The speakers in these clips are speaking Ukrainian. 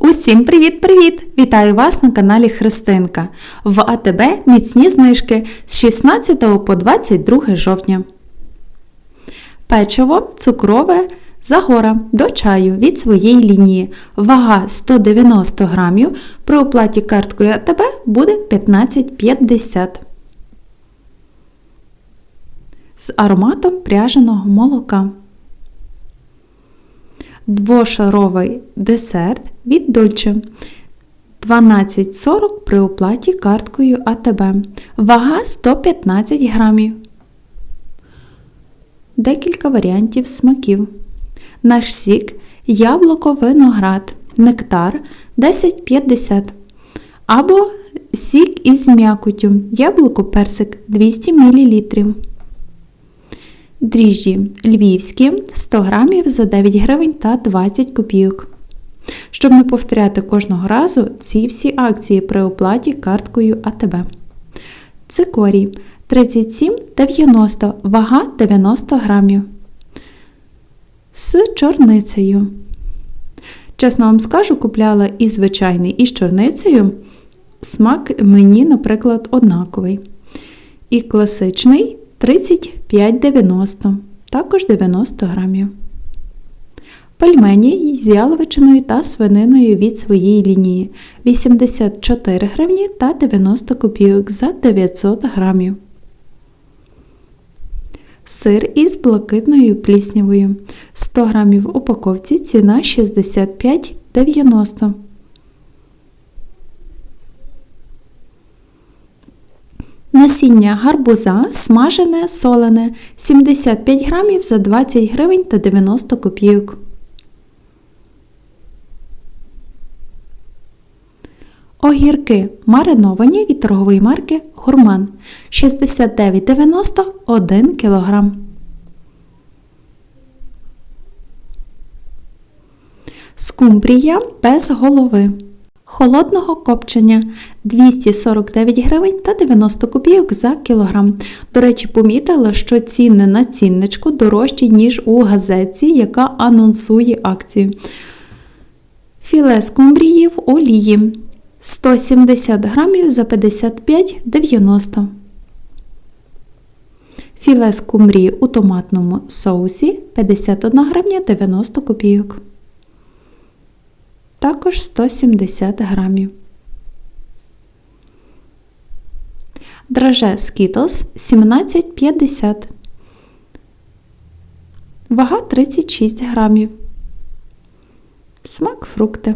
Усім привіт-привіт! Вітаю вас на каналі Христинка. В АТБ міцні знижки з 16 по 22 жовтня. Печиво цукрове Загора до чаю від своєї лінії. Вага 190 грамів. При оплаті карткою АТБ буде 15,50 з ароматом пряженого молока. Двошаровий десерт від Dolce 12,40 при оплаті карткою АТБ. Вага 115 грамів. Декілька варіантів смаків. Наш сік, яблуко, виноград, нектар 10,50 або сік із м'якотю, яблуко персик 200 мл. Дріжджі львівські 100 грамів за 9 гривень та 20 копійок. Щоб не повторяти кожного разу ці всі акції при оплаті карткою АТБ. Цикорій 37,90 вага 90 грамів. З чорницею. Чесно вам скажу, купляла і звичайний, і з чорницею. Смак мені, наприклад, однаковий. І класичний 35,90, також 90 грамів. Пельмені з яловичиною та свининою від своєї лінії 84 гривні та 90 копійок за 900 грамів. Сир із блакитною пліснявою 100 грамів в упаковці ціна 65,90 Насіння гарбуза смажене солене 75 грамів за 20 гривень та 90 копійок. Огірки мариновані від торгової марки Гурман 69,90 1 кг. Скумбрія без голови. Холодного копчення 249 гривень та 90 копійок за кілограм. До речі, помітила, що ціни на цінничку дорожчі, ніж у газеті, яка анонсує акцію. Філе скумбрії в олії 170 грамів за 55,90. Філе скумбрії у томатному соусі 51 гривня 90 копійок. Також 170 грамів. Драже Skittles 17,50. Вага 36 грамів. Смак фрукти.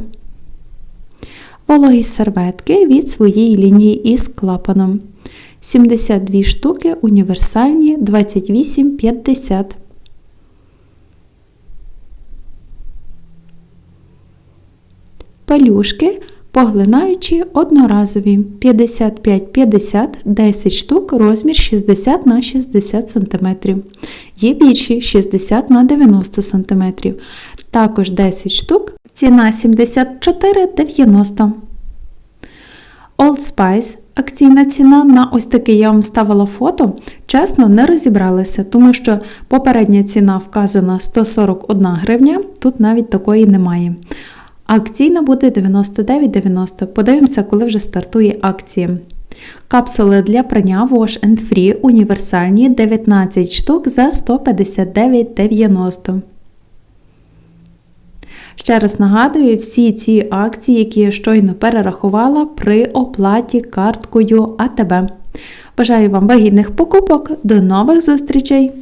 Вологі серветки від своєї лінії із клапаном. 72 штуки універсальні 28,50. Пелюшки поглинаючі одноразові 55-50 10 штук розмір 60 на 60 см. Є більші 60 на 90 см. Також 10 штук. Ціна 74,90. Old Spice. Акційна ціна на ось такий я вам ставила фото. Чесно, не розібралася, тому що попередня ціна вказана 141 гривня, тут навіть такої немає. Акційна буде 99,90. Подивимося, коли вже стартує акція. Капсули для прання Wash and Free універсальні 19 штук за 159,90. Ще раз нагадую, всі ці акції, які я щойно перерахувала при оплаті карткою АТБ. Бажаю вам вигідних покупок. До нових зустрічей!